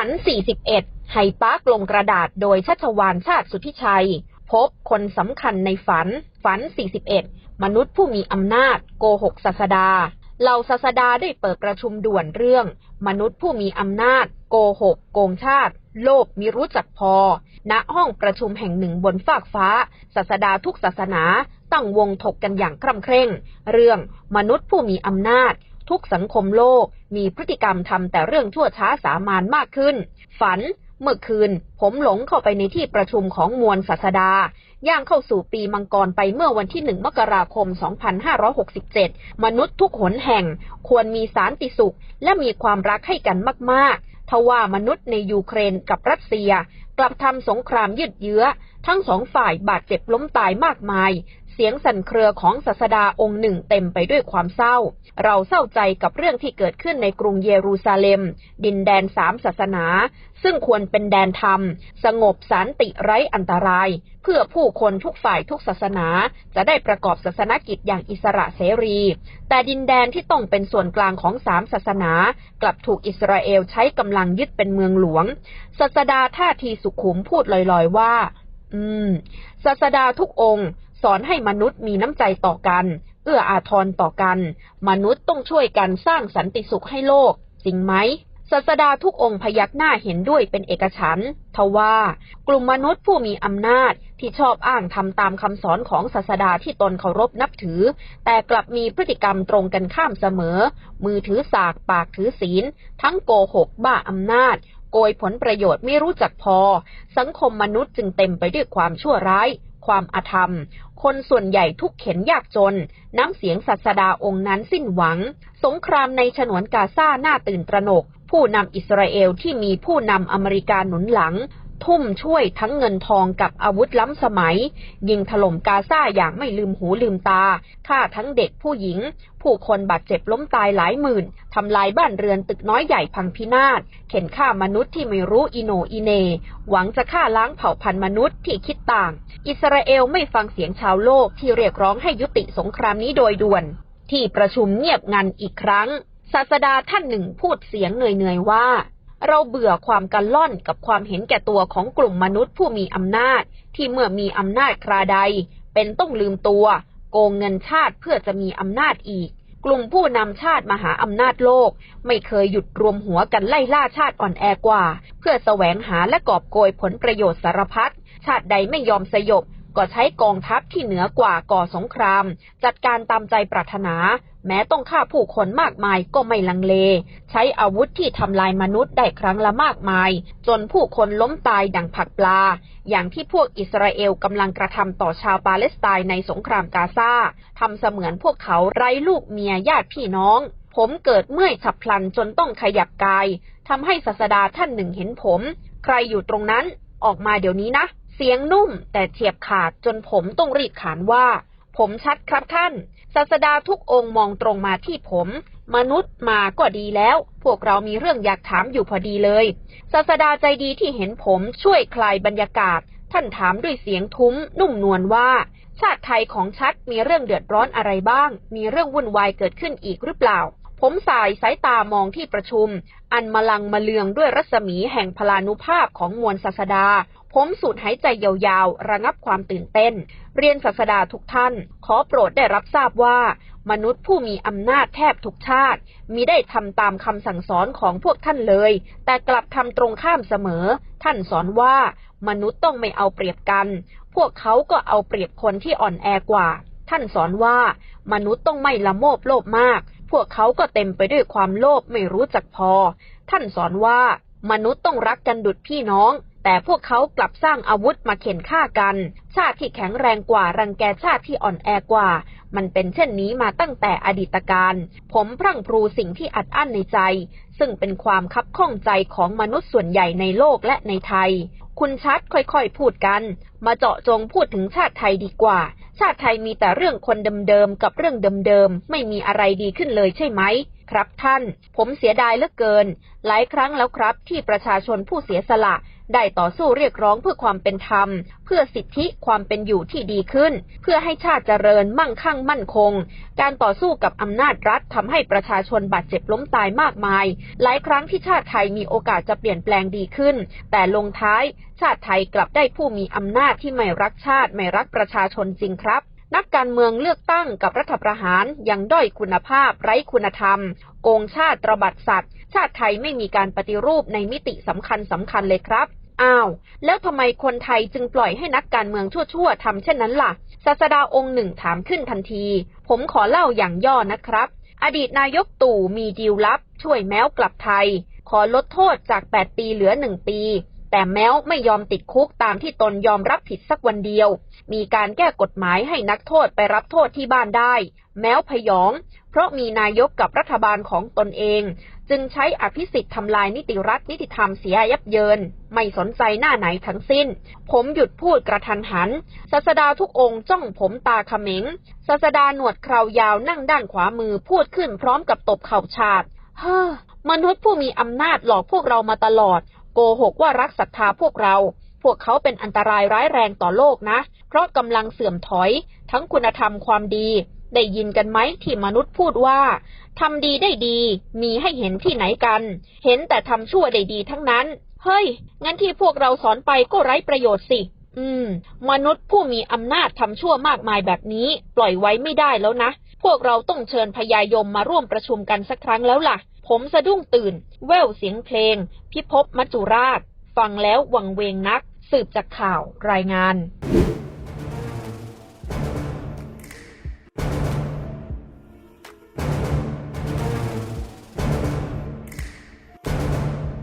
ฝัน 41 ไฮปาร์คลงกระดาษโดยชัชวานชาติสุทธิชัย พบคนสำคัญในฝัน ฝัน 41 มนุษย์ผู้มีอำนาจ โกหกศาสดาเหล่าศาสดาได้เปิดประชุมด่วนเรื่อง มนุษย์ผู้มีอำนาจ โกหก โกงชาติ โลภมิรู้จักพอ ณห้องประชุมแห่งหนึ่งบนฟากฟ้า ศาสดาทุกศาสนา ตั้งวงถกกันอย่างคร่ำเคร่ง เรื่องมนุษย์ผู้มีอำนาจ ทุกสังคมโลกมีพฤติกรรมทำแต่เรื่องชั่วช้าสามานมากขึ้น ฝันเมื่อคืน ผมหลงเข้าไปในที่ประชุมของมวลศาสดา ย่างเข้าสู่ปีมังกรไปเมื่อวันที่หนึ่งมกราคม 2567 มนุษย์ทุกหนแห่ง ควรมีสารติสุข และมีความรักให้กันมากๆ ทว่ามนุษย์ในยูเครนกับรัสเซีย กลับทำสงครามยืดเยื้อ ทั้งสองฝ่ายบาดเจ็บล้มตายมากมาย เสียงสั่นเครือของศาสดาองค์หนึ่งเต็มไปด้วยความเศร้า เราเศร้าใจกับเรื่องที่เกิดขึ้นในกรุงเยรูซาเล็ม ดินแดนสามศาสนา ซึ่งควรเป็นแดนธรรม สงบสันติไร้อันตราย เพื่อผู้คนทุกฝ่ายทุกศาสนา จะได้ประกอบศาสนกิจอย่างอิสระเสรี แต่ดินแดนที่ต้องเป็นส่วนกลางของสามศาสนา กลับถูกอิสราเอลใช้กำลังยึดเป็นเมืองหลวงศาสดาท่าทีสุขุมพูดลอยๆว่า อืมศาสดาทุกองค์ สอนให้มนุษย์มีน้ำใจต่อกัน เอื้ออาทรต่อกัน มนุษย์ต้องช่วยกันสร้างสันติสุขให้โลก จริงไหมศาสดาทุกองค์พยักหน้าเห็นด้วยเป็นเอกฉันท์ทว่า กลุ่มมนุษย์ผู้มีอำนาจที่ชอบอ้างทำตามคำสอนของศาสดาที่ตนเคารพนับถือ แต่กลับมีพฤติกรรมตรงกันข้ามเสมอ มือถือสากปากถือศีล ทั้งโกหกบ้าอำนาจ โกยผลประโยชน์ไม่รู้จักพอ สังคมมนุษย์จึงเต็มไปด้วยความชั่วร้าย ความอาธรรม คนส่วนใหญ่ทุกเข็นยากจน น้ำเสียงศาสดาองค์นั้นสิ้นหวัง สงครามในฉนวนกาซาหน้าตื่นตระหนก ผู้นำอิสราเอลที่มีผู้นำอเมริกาหนุนหลัง ทุ่มช่วยทั้งเงินทองกับอาวุธล้ำสมัย ยิงถล่มกาซาอย่างไม่ลืมหูลืมตาฆ่าทั้งเด็กผู้หญิง ผู้คนบาดเจ็บล้มตายหลายหมื่นทำลายบ้านเรือนตึกน้อยใหญ่พังพินาศเข็นฆ่ามนุษย์ที่ไม่รู้อิโนอิเน หวังจะฆ่าล้างเผ่าพันธุ์มนุษย์ที่คิดต่าง อิสราเอลไม่ฟังเสียงชาวโลกที่เรียกร้องให้ยุติสงครามนี้โดยด่วน ที่ประชุมเงียบงันอีกครั้งศาสดาท่านหนึ่งพูดเสียงเหนื่อยๆว่า เราเบื่อความกันล่อนกับความเห็นแก่ตัวของกลุ่มมนุษย์ผู้มีอำนาจ ที่เมื่อมีอำนาจคราใด เป็นต้องลืมตัว โกงเงินชาติเพื่อจะมีอำนาจอีก กลุ่มผู้นำชาติมหาอำนาจโลก ไม่เคยหยุดรวมหัวกันไล่ล่าชาติอ่อนแอกว่า เพื่อแสวงหาและกอบโกยผลประโยชน์สารพัดชาติใดไม่ยอมสยบก็ใช้กองทัพที่เหนือกว่าก่อสงคราม จัดการตามใจปรารถนา แม้ต้องฆ่าผู้คนมากมายก็ไม่ลังเล ใช้อาวุธที่ทำลายมนุษย์ได้ครั้งละมากมาย จนผู้คนล้มตายดังผักปลา อย่างที่พวกอิสราเอลกำลังกระทำต่อชาวปาเลสไตน์ในสงครามกาซาทำเสมือนพวกเขาไร้ลูกเมียญาติพี่น้อง ผมเกิดเมื่อยฉับพลันจนต้องขยับกายทำให้ศาสดาท่านหนึ่งเห็นผม ใครอยู่ตรงนั้นออกมาเดี๋ยวนี้นะ เสียงนุ่มแต่เฉียบขาดจนผมต้องรีบขานว่า ผมชัดครับท่าน ศาสดาทุกองค์มองตรงมาที่ผม มนุษย์มาก็ดีแล้ว พวกเรามีเรื่องอยากถามอยู่พอดีเลย ศาสดาใจดีที่เห็นผมช่วยคลายบรรยากาศ ท่านถามด้วยเสียงทุ้ม นุ่มนวลว่า ชาติไทยของชัดมีเรื่องเดือดร้อนอะไรบ้าง มีเรื่องวุ่นวายเกิดขึ้นอีกหรือเปล่า ผมสายสายตามองที่ประชุม อันมลังมาเลืองด้วยรัศมีแห่งพลานุภาพของมวลศาสดา ผมสูดหายใจยาวๆ ระงับความตื่นเต้น เรียนศาสดาทุกท่าน ขอโปรดได้รับทราบว่า มนุษย์ผู้มีอำนาจแทบทุกชาติ มิได้ทำตามคำสั่งสอนของพวกท่านเลย แต่กลับทำตรงข้ามเสมอ ท่านสอนว่ามนุษย์ต้องไม่เอาเปรียบกัน พวกเขาก็เอาเปรียบคนที่อ่อนแอกว่า ท่านสอนว่ามนุษย์ต้องไม่ละโมบโลภมากพวกเขาก็เต็มไปด้วยความโลภไม่รู้จักพอ ท่านสอนว่ามนุษย์ต้องรักกันดุดพี่น้อง แต่พวกเขากลับสร้างอาวุธมาเข็นฆ่ากัน ชาติที่แข็งแรงกว่ารังแกชาติที่อ่อนแอกว่า มันเป็นเช่นนี้มาตั้งแต่อดีตการ ผมพรั่งพรูสิ่งที่อัดอั้นในใจ ซึ่งเป็นความคับข้องใจของมนุษย์ส่วนใหญ่ในโลกและในไทย คุณชัดค่อยๆพูดกัน มาเจาะจงพูดถึงชาติไทยดีกว่า ชาติไทยมีแต่เรื่องคนเดิมๆกับเรื่องเดิมๆ ไม่มีอะไรดีขึ้นเลยใช่ไหม ครับท่าน ผมเสียดายเหลือเกิน หลายครั้งแล้วครับที่ประชาชนผู้เสียสละ ได้ต่อสู้เรียกร้องเพื่อความเป็นธรรม เพื่อสิทธิความเป็นอยู่ที่ดีขึ้น เพื่อให้ชาติเจริญมั่งคั่งมั่นคง การต่อสู้กับอำนาจรัฐทำให้ประชาชนบาดเจ็บล้มตายมากมาย หลายครั้งที่ชาติไทยมีโอกาสจะเปลี่ยนแปลงดีขึ้น แต่ลงท้าย ชาติไทยกลับได้ผู้มีอำนาจที่ไม่รักชาติไม่รักประชาชนจริงครับ นักการเมืองเลือกตั้งกับรัฐประหารยังด้อยคุณภาพไร้คุณธรรม โกงชาติตระบัดสัตว์ ชาติไทยไม่มีการปฏิรูปในมิติสำคัญสำคัญเลยครับอ้าว แล้วทำไมคนไทยจึงปล่อยให้นักการเมืองชั่วๆทำเช่นนั้นล่ะ ศาสดาองค์หนึ่งถามขึ้นทันที ผมขอเล่าอย่างย่อนะครับ อดีตนายกตู่มีดีลลับ ช่วยแมวกลับไทย ขอลดโทษจาก 8 ปีเหลือ 1 ปี แต่แม้วไม่ยอมติดคุกตามที่ตนยอมรับผิดสักวันเดียว มีการแก้กฎหมายให้นักโทษไปรับโทษที่บ้านได้ แม้วพยอง เพราะมีนายกกับรัฐบาลของตนเอง จึงใช้อภิสิทธิ์ทำลายนิติรัฐนิติธรรมเสียยับเยิน ไม่สนใจหน้าไหนทั้งสิ้น ผมหยุดพูดกระทันหัน ศาสดาทุกองค์จ้องผมตาเขม็งศาสดาหนวดเคราวยาวนั่งด้านขวามือพูดขึ้นพร้อมกับตบเข่าฉาดเฮ้อมนุษย์ผู้มีอำนาจหลอกพวกเรามาตลอด โกหกว่ารักศรัทธาพวกเรา พวกเขาเป็นอันตรายร้ายแรงต่อโลกนะ เพราะกำลังเสื่อมถอย ทั้งคุณธรรมความดี ได้ยินกันไหมที่มนุษย์พูดว่าทำดีได้ดี มีให้เห็นที่ไหนกัน เห็นแต่ทำชั่วได้ดีทั้งนั้น เฮ้ย งั้นที่พวกเราสอนไปก็ไร้ประโยชน์สิ อืม มนุษย์ผู้มีอำนาจทำชั่วมากมายแบบนี้ ปล่อยไว้ไม่ได้แล้วนะ พวกเราต้องเชิญพญายมมาร่วมประชุมกันสักครั้งแล้วล่ะ ผมสะดุ้งตื่น แววเสียงเพลง พิภพมัจจุราช ฟังแล้ววังเวงนัก สืบจากข่าวรายงาน